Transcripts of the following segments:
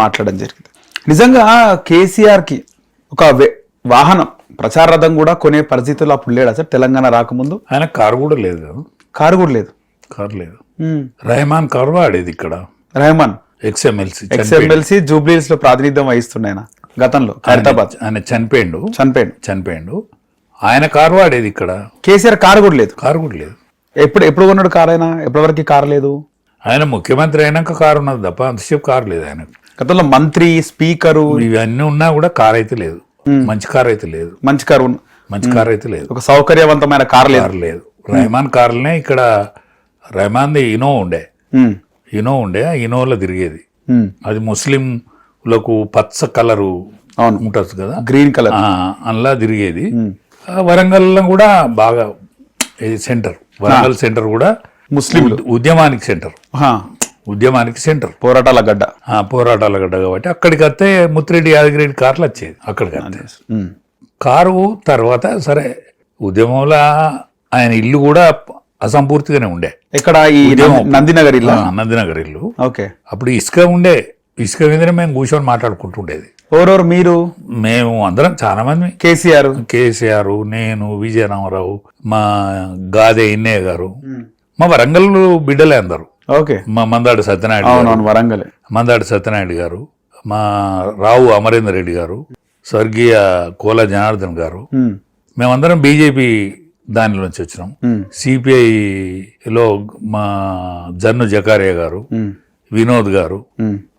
మాట్లాడడం జరిగింది. నిజంగా కేసీఆర్కి ఒక వాహనం ప్రచార రథం కూడా కొనే పరిస్థితుల్లో అప్పుడు లేడా సార్? తెలంగాణ రాకముందు? ఆయన కారు కూడా లేదు. కారు కూడా లేదు. కారు లేదు. రెహమాన్ కారు వాడేది ఇక్కడ. రెహమాన్. ఎక్స్ఎంఎల్సి ఎక్స్ఎంఎల్సి జూబ్లీస్లో ప్రాతినిధ్యం వహిస్తున్నాయి ఆయన గతంలో ఖైరతాబాద్ ఆయన చనిపోయిండు. చనిపోయాడు. చనిపోయిండు. ఆయన కారు వాడేది ఇక్కడ. కేసీఆర్ కారు కూడా లేదు. కారు కూడా లేదు. ఎప్పుడు ఎప్పుడు కొన్నాడు కారు అయినా ఎప్పటి వరకు కారు లేదు? ఆయన ముఖ్యమంత్రి అయినాక కారు ఉన్నది తప్ప అంతసేపు కారు లేదు ఆయన గతంలో మంత్రి స్పీకరు ఇవన్నీ ఉన్నా కూడా కారు అయితే లేదు. మంచి కారు అయితే లేదు. మంచి కారు మంచి కారు అయితే లేదు. ఒక సౌకర్యవంతమైన కారు లేదు. కారు లేదు. రెహమాన్ కార్లనే ఇక్కడ రెహమాన్ది ఇనో ఉండే. ఇనో ఉండే ఆ ఇనోలో తిరిగేది. అది ముస్లింలకు పచ్చ కలరు అవును. ఉంటుంది కదా? Green colour. అందులో తిరిగేది. వరంగల్లో కూడా బాగా సెంటర్. వరంగల్ సెంటర్ కూడా ముస్లింలు. ఉద్- ఉద్యమానికి సెంటర్. ఉద్యమానికి సెంటర్. పోరాటాల గడ్డ. ఆ, పోరాటాల గడ్డ కాబట్టి అక్కడికి వస్తే ముత్తిరెడ్డి యాదగిరెడ్డి కార్లు వచ్చేది అక్కడికి వస్తే. కారు తర్వాత సరే ఉద్యమంలో ఆయన ఇల్లు కూడా అసంపూర్తిగానే ఉండే. ఇక్కడ ఈ నంది- నందినగర్ ఇల్లా? నందినగర్ ఇల్లు. ఓకే. అప్పుడు ఇసుక ఉండే ఇసుక మీదనే మేము కూర్చొని మాట్లాడుకుంటుండేది ఎవరెవరు? మీరు? మేము అందరం చాలా మంది. కేసీఆర్. కేసీఆర్ నేను విజయరామరావు మా గాదే ఇన్నయ్య గారు మా వరంగల్ బిడ్డలే అందరు. ఓకే మా మందాడు సత్యనారాయణ అవునవును వరంగల్ మందాడు సత్యనారాయణ గారు మా రావు అమరేందర్ రెడ్డి గారు స్వర్గీయ కోల జనార్దన్ గారు. మేమందరం బీజేపీ దానిలోంచి వచ్చినాం ఉమ్. సిపిఐలో మా జన్ను జకారియా గారు. వినోద్ గారు.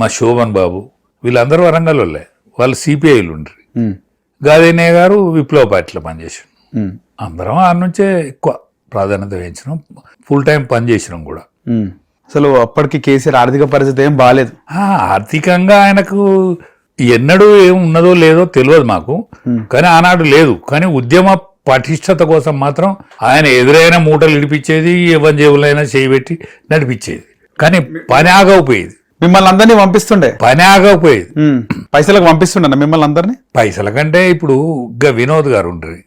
మా శోభన్ బాబు వీళ్ళందరూ వరంగల్ వాళ్ళే వాళ్ళు సిపిఐలు ఉండ్రి. గాదినయ్య గారు విప్లవ పార్టీలో పనిచేసాం. అందరం ఆ నుంచే ఎక్కువ ప్రాధాన్యత వహించినాం ఫుల్ టైం పనిచేసినాం కూడా. అసలు అప్పటికి కేసీఆర్ ఆర్థిక పరిస్థితి ఏం బాగాలేదు ఆర్థికంగా ఆయనకు ఎన్నడూ ఏం ఉన్నదో లేదో తెలియదు మాకు. కానీ ఆనాడు లేదు. కానీ ఉద్యమ పటిష్టత కోసం మాత్రం ఆయన ఎదురైన మూటలు ఇడిపించేది ఎవరి జేబులైనా చేయబెట్టి నడిపించేది. కానీ పని ఆగకపోయేది. మిమ్మల్ని అందరినీ పంపిస్తుండే? పని ఆగకపోయేది. పైసలకు పంపిస్తుండ మిమ్మల్ని అందరినీ? పైసల కంటే ఇప్పుడు వినోద్ గారు ఉండ్రి.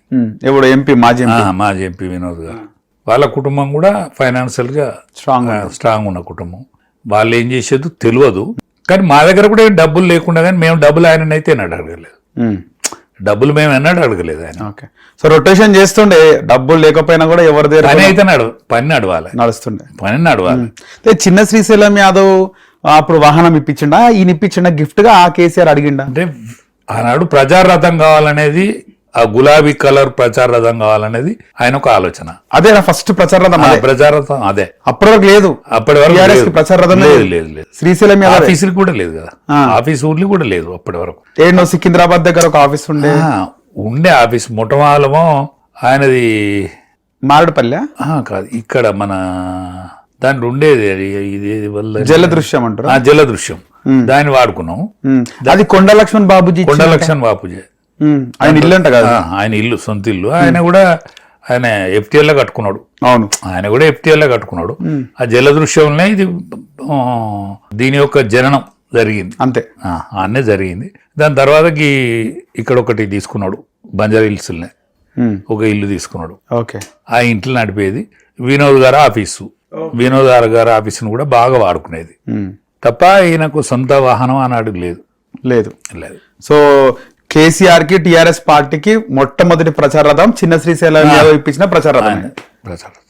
ఇప్పుడు ఎంపీ మాజీ మాజీ ఎంపీ వినోద్ గారు. వాళ్ళ కుటుంబం కూడా ఫైనాన్షియల్గా స్ట్రాంగ్ స్ట్రాంగ్ ఉన్న కుటుంబం. వాళ్ళు ఏం చేసేది తెలియదు. కానీ మా దగ్గర కూడా ఏం డబ్బులు లేకుండా కానీ మేము డబ్బులు ఆయన అయితే అడగలేదు. ఉమ్. డబ్బులు మేము ఎన్నడూ అడగలేదు ఆయన. ఓకే సో రొటేషన్ చేస్తుండే డబ్బులు లేకపోయినా కూడా ఎవరి దగ్గర పని అయితే నడు పని నడవాలి. నడుస్తుండే. పని నడవాలి. అయితే చిన్న శ్రీశైలం యాదవ్ అప్పుడు వాహనం ఇప్పించిండా? ఈయన ఇప్పించిండా గిఫ్ట్గా ఆ కేసీఆర్ అడిగిండా? అంటే ఆనాడు ప్రచార రథం కావాలనేది ఆ గులాబీ కలర్ ప్రచార రథం కావాలనేది ఆయన ఒక ఆలోచన. అదే నా ఫస్ట్ ప్రచార రథం ప్రచార రథం అదే. అప్పటి వరకు లేదు. అప్పటి వరకు. ప్రచార రథం లేదు. లేదు. లేదు శ్రీశైలం ఆఫీసులు కూడా లేదు కదా. ఆఫీస్ ఊర్లు కూడా లేదు అప్పటి వరకు. ఏడో సికింద్రాబాద్ దగ్గర ఒక ఆఫీస్ ఉండే. ఉండే ఆఫీస్. మొట్టమొదలమో ఆయనది మారడుపల్లె? కాదు. ఇక్కడ మన దాంట్లో ఉండేది ఇది వల్ల జల దృశ్యం అంటారు? ఆ, జల దృశ్యం. దాన్ని వాడుకున్నాం. అది కొండ లక్ష్మణ్ బాబుజీ కొండ లక్ష్మణ్ బాపూజీ ఉమ్. ఆయన ఇల్లు అంట కదా. ఆయన ఇల్లు సొంత ఇల్లు. ఆయన కూడా ఆయన FTL లో కట్టుకున్నాడు. అవును. ఆయన కూడా FTL లో కట్టుకున్నాడు ఆ జల దృశ్యంలో ఇది దీని యొక్క జననం జరిగింది. అంతే. ఆ, అన్నే జరిగింది. దాని తర్వాతకి ఇక్కడ ఒకటి తీసుకున్నాడు బంజారా హిల్స్లోనే. ఒక ఇల్లు తీసుకున్నాడు. ఓకే. ఆ ఇంట్లో నడిపేది వినోద్ గారు ఆఫీసు. వినోద్ గారు గారి ఆఫీసును కూడా బాగా వాడుకునేది. తప్ప ఈయనకు సొంత వాహనం అన్నాడు లేదు. లేదు. లేదు. సో కేసీఆర్కి టిఆర్ఎస్ పార్టీకి మొట్టమొదటి ప్రచార రథం చిన్న శ్రీశైలం యాదవ్ ఇప్పించిన ప్రచార రథం ప్రచారం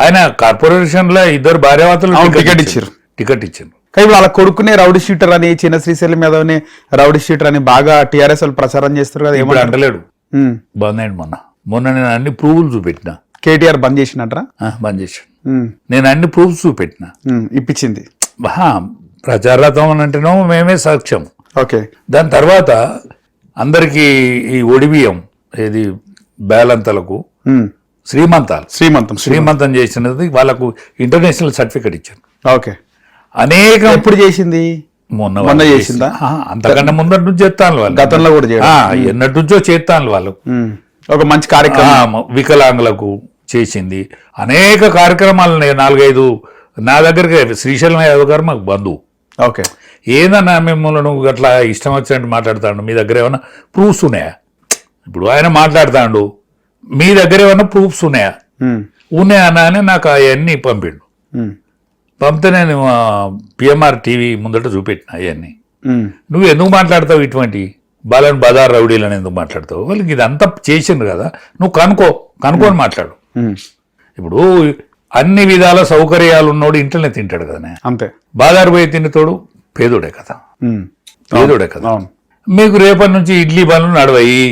ఆయన కార్పొరేషన్లో ఇద్దరు భార్యావతులు టికెట్ ఇచ్చారు. టికెట్ ఇచ్చారు. కానీ వాళ్ళ కొడుకునే రౌడీ షీటర్ అని చిన్న శ్రీశైలం యాదవ్ని రౌడీ షీటర్ అని బాగా టిఆర్ఎస్ వాళ్ళు ప్రచారం చేస్తారు కదా ఏమంటారు? అంటలేడు. బంద్ అయ్యింది మొన్న. మొన్న నేను అన్ని ప్రూఫ్లు చూపెట్టిన. కేటీఆర్ బంద్ చేసినట్రా బంద్ ఉమ్. నేను అన్ని ప్రూఫ్స్ చూపెట్టిన. ఇప్పించింది. ఆహా, ప్రచారరథం అని అంటేనో మేమే సాక్ష్యం. ఓకే. దాని తర్వాత అందరికీ ఈ ఒడిబియ్యం ఏది బేలంతలకు. శ్రీమంతాలు. శ్రీమంతం శ్రీ శ్రీమంతం చేసినది వాళ్ళకు ఇంటర్నేషనల్ సర్టిఫికెట్ ఇచ్చారు. ఓకే. అనేక ఎప్పుడు చేసింది? మొన్న మొన్న చేసిందా? అంతకంటే ముందటి నుంచి చేస్తాను వాళ్ళు. గతంలో కూడా ఎన్నటి నుంచో చేస్తాను వాళ్ళు. ఒక మంచి కార్యక్రమం. వికలాంగులకు చేసింది. అనేక కార్యక్రమాలు నాలుగైదు నా దగ్గరికి శ్రీశైలం యాదవ్ గారు మాకు బంధువు. ఓకే. ఏదన్నా మిమ్మల్ని నువ్వు అట్లా ఇష్టం వచ్చినట్టు మాట్లాడతాడు మీ దగ్గర ఏమైనా ప్రూఫ్స్ ఉన్నాయా? ఇప్పుడు ఆయన మాట్లాడతాడు మీ దగ్గర ఏమైనా ప్రూఫ్స్ ఉన్నాయా. ఉన్నాయా అని నాకు అవన్నీ పంపిండు. పంపితే నేను పిఎంఆర్ టీవీ ముందట చూపెట్టిన అవన్నీ. నువ్వు ఎందుకు మాట్లాడతావు ఇటువంటి? బాలని బజార్ రౌడీలని ఎందుకు మాట్లాడతావు? వాళ్ళకి ఇదంతా చేసిండ్రు కదా. నువ్వు కనుకో కనుక్కొని మాట్లాడు. ఇప్పుడు అన్ని విధాల సౌకర్యాలు ఉన్నోడు ఇంట్లోనే తింటాడు కదా అంతే. బాదారు పోయి తిన్నతోడు పేదోడే కదా. పేదోడే కదా. మీకు రేపటి నుంచి ఇడ్లీ బండ్లు నడవయి.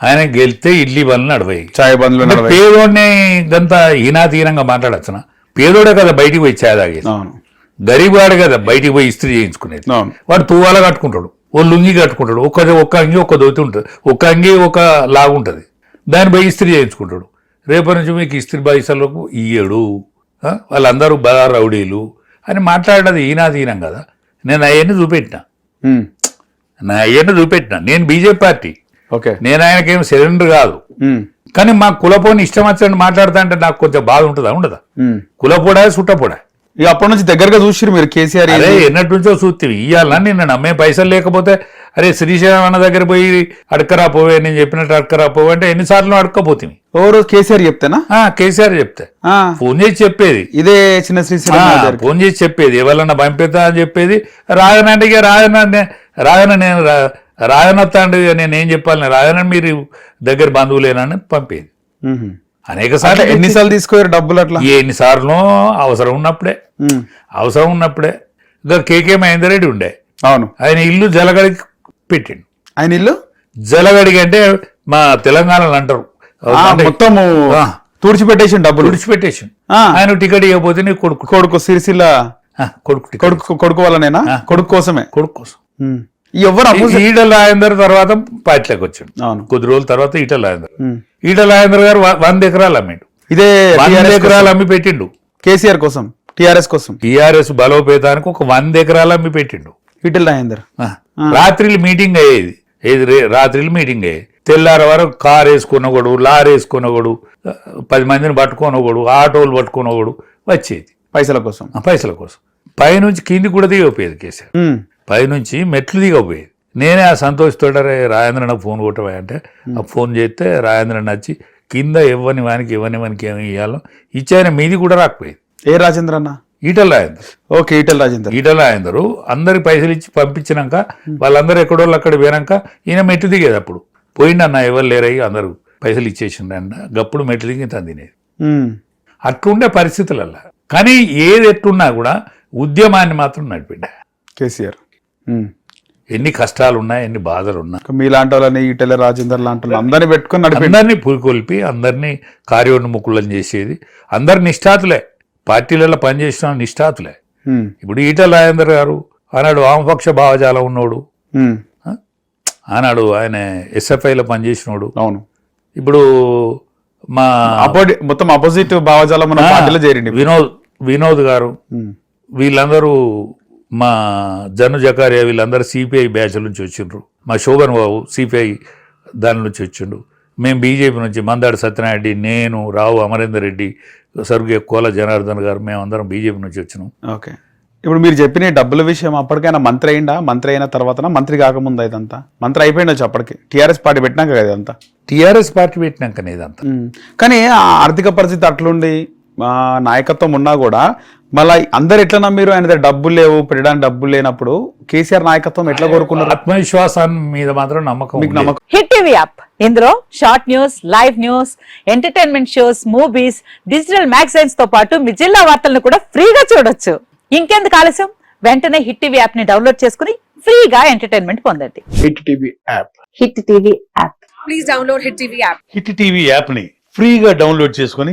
ఆయన గెలిస్తే ఇడ్లీ బండ్లు నడవయి. చాయ్ బండ్లు పేదోడిని ఇదంతా హీనాతీనంగా మాట్లాడచ్చునా? పేదోడే కదా బయటికి పోయి ఛాయ్ తాగేది. అవును. గరీబ్ వాడు కదా బయటికి పోయి ఇస్త్రీ చేయించుకునేది. వాడు తువ్వాల కట్టుకుంటాడు. ఓ లుంగి కట్టుకుంటాడు. ఒక్క ఒక్క అంగి ఒక్క దోతి ఉంటుంది. ఒక్క అంగి ఒక లాగు ఉంటుంది దాన్ని పోయి ఇస్త్రీ చేయించుకుంటాడు. రేపటి నుంచి మీకు ఇస్త్రీ పైసలకు ఇయ్యడు? వాళ్ళందరూ బదా రౌడీలు. అని మాట్లాడేది ఈనాదీనం కదా. నేను అవన్నీ చూపెట్టిన. నా అవన్నీ చూపెట్టిన. నేను బీజేపీ పార్టీ. ఓకే. నేను ఆయనకేం సిలిండర్ కాదు. కానీ మా కులపోని ఇష్టం వచ్చినట్టు మాట్లాడతా అంటే నాకు కొంచెం బాధ ఉంటుందా? ఉండదా. కులపోడా సుట్టపోడా ఇక అప్పటి నుంచి దగ్గరగా చూసిరు మీరు కేసీఆర్ అరే ఎన్నటి నుంచో చూస్తేవి ఇవ్వాలా నిన్న నమ్మే పైసలు లేకపోతే అరే శ్రీశైలం అన్న దగ్గర పోయి అడకరా పోవే నేను చెప్పినట్టు అడకరా పోవే అంటే ఎన్నిసార్లు అడకపోతుంది ఓ రోజు కేసీఆర్ చెప్తేనా? కేసీఆర్ చెప్తే. ఫోన్ చేసి చెప్పేది. ఇదే చిన్న శ్రీశైలం. ఫోన్ చేసి చెప్పేది. ఎవరన్నా పంపిస్తా అని చెప్పేది. రాయనంటే ఇక రాయన రాయన నేను రా- రాయనత్త అంటే ఇక నేను ఏం చెప్పాలి? రాయన మీరు దగ్గర బంధువులేనని పంపేది. అనేక సార్లు ఎన్నిసార్లు తీసుకోయారు డబ్బులు అట్లా? ఎన్నిసార్లు అవసరం ఉన్నప్పుడే. అవసరం ఉన్నప్పుడే. ఇంకా కేకే మహేందర్ రెడ్డి ఉండే. అవును. ఆయన ఇల్లు జలగడికి పెట్టిండు. ఆయన ఇల్లు? జలగడికి అంటే మా తెలంగాణలో అంటారు. మొత్తము. తుడిచిపెట్టేసి డబ్బులు. విడిచిపెట్టేసి ఆ. ఆయన టికెట్ ఇవ్వకపోతే నీ కొడుకు. కొడుకు సిరిసిల్ల కొడుకు కొడుకు కొడుకు వల్లనేనా. కొడుకు కోసమే. కొడుకు కోసం. ఈ- ఈటల రాజేందర్ తర్వాత పార్టీలోకి వచ్చాడు. అవును. కొద్ది రోజుల తర్వాత ఈటల రాజేందర్. ఈటల రాజేందర్ గారు వంద ఎకరాలు అమ్మిండు. ఇదే వంద ఎకరాలు. అమ్మి పెట్టిండు. కేసీఆర్ కోసం టిఆర్ఎస్ కోసం. టీఆర్ఎస్ బలోపేతానికి ఒక వంద ఎకరాలు అమ్మి పెట్టిండు. ఈటెల రాజేందర్. రాత్రిలు మీటింగ్ అయ్యేది. ఏది రాత్రిలు మీటింగ్ అయ్యేది. తెల్లారి వరకు కార్ వేసుకున్నగోడు లారీ వేసుకున్నగోడు ఆ, పది మందిని పట్టుకున్నగోడు ఆటోలు పట్టుకున్నగోడు వచ్చేది. పైసల కోసం. పైసల కోసం. పైనుంచి కింది కూడా దిగపోయేది కేసీఆర్. పైనుంచి మెట్లు దిగపోయేది నేనే ఆ సంతోషతోడరే రాజేంద్ర నాకు ఫోన్ కొట్టవా అంటే ఆ ఫోన్ చేస్తే రాజేంద్ర వచ్చి కింద ఇవ్వని వానికి ఇవ్వని వానికి ఏమి ఇవ్వాలో ఇచ్చాయన మీది కూడా రాకపోయేది. ఏ రాజేంద్ర అన్న ఈటల రాజేందర్. ఓకే ఈటెల రాజేందర్. ఈటల రాజేందరు అందరి పైసలు ఇచ్చి పంపించినాక వాళ్ళందరూ ఎక్కడోళ్ళు అక్కడ పోయినాక ఈయన మెట్టు దిగేది అప్పుడు. పోయిండన్న ఎవరు లేరయ్యి అందరూ పైసలు ఇచ్చేసిండు అన్న గప్పుడు మెట్లు దిగి తను తినేది. అట్లుండే పరిస్థితులల్లా. కానీ ఏది ఎట్టున్నా కూడా ఉద్యమాన్ని మాత్రం నడిపిండ. కేసీఆర్. ఎన్ని కష్టాలు ఉన్నా ఎన్ని బాధలు ఉన్నా మీలాంటి వాళ్ళని ఈటెల రాజేందర్ లాంటి వాళ్ళు అందరినీ పెట్టుకొని నడిపి అందరినీ పురికొల్పి అందరినీ కార్యోన్ముఖులను చేసేది. అందరు నిష్ఠాతులే. పార్టీలలో పనిచేసిన నిష్ఠాతులే. ఉమ్. ఇప్పుడు ఈటల రాజేందర్ గారు ఆనాడు వామపక్ష భావజాలం ఉన్నోడు. ఉమ్. ఆనాడు ఆయన ఎస్ఎఫ్ఐలో పనిచేసినోడు. అవును. ఇప్పుడు మా అపోజి మొత్తం అపోజిట్ భావజాలం పార్టీలో చేరిండి వినోద్ వినోద్ గారు. వీళ్ళందరూ మా జను జకారియా వీళ్ళందరూ సిపిఐ బ్యాచ్ నుంచి వచ్చిండ్రు. మా శోభన్ బాబు సిపిఐ దాని నుంచి వచ్చిండు. మేము బీజేపీ నుంచి మందాడి సత్యనారెడ్డి నేను రావు అమరేందర్ రెడ్డి సర్గే కోల జనార్దన్ గారు మేమందరం బీజేపీ నుంచి వచ్చినాం. ఓకే. ఇప్పుడు మీరు చెప్పిన డబ్బుల విషయం అప్పటికైనా మంత్రి అయిందా మంత్రి అయిన తర్వాత మంత్రి కాకముందు ఇదంతా మంత్రి అయిపోయిండొచ్చు అప్పటికి? టీఆర్ఎస్ పార్టీ పెట్టినాక కదా ఇదంతా? టీఆర్ఎస్ పార్టీ పెట్టినాకనే ఇదంతా. కానీ ఆ ఆర్థిక పరిస్థితి అట్లుండి నాయకత్వం ఉన్నా కూడా మళ్ళీ అందరు ఎట్లా నమ్మిరు ఆయన దగ్గర డబ్బులు లేవు పెట్టడానికి డబ్బులు లేనప్పుడు కేసీఆర్ నాయకత్వం ఎట్లా కోరుకున్నారు? ఆత్మవిశ్వాసాన్ని మీద మాత్రం నమ్మకం హిట్ టీవీ యాప్. ఇందులో short news live news entertainment shows movies digital మ్యాగజైన్స్తో పాటు మీ జిల్లా వార్తలను కూడా ఫ్రీగా చూడొచ్చు. ఇంకెందుకు ఆలస్యం? వెంటనే హిట్ టీవీ యాప్ని డౌన్లోడ్ చేసుకుని ఫ్రీగా ఎంటర్టైన్మెంట్ పొందండి. Hit TV app. Hit TV app. Please download Hit TV app. Hit TV యాప్ని ఫ్రీగా డౌన్లోడ్ చేసుకొని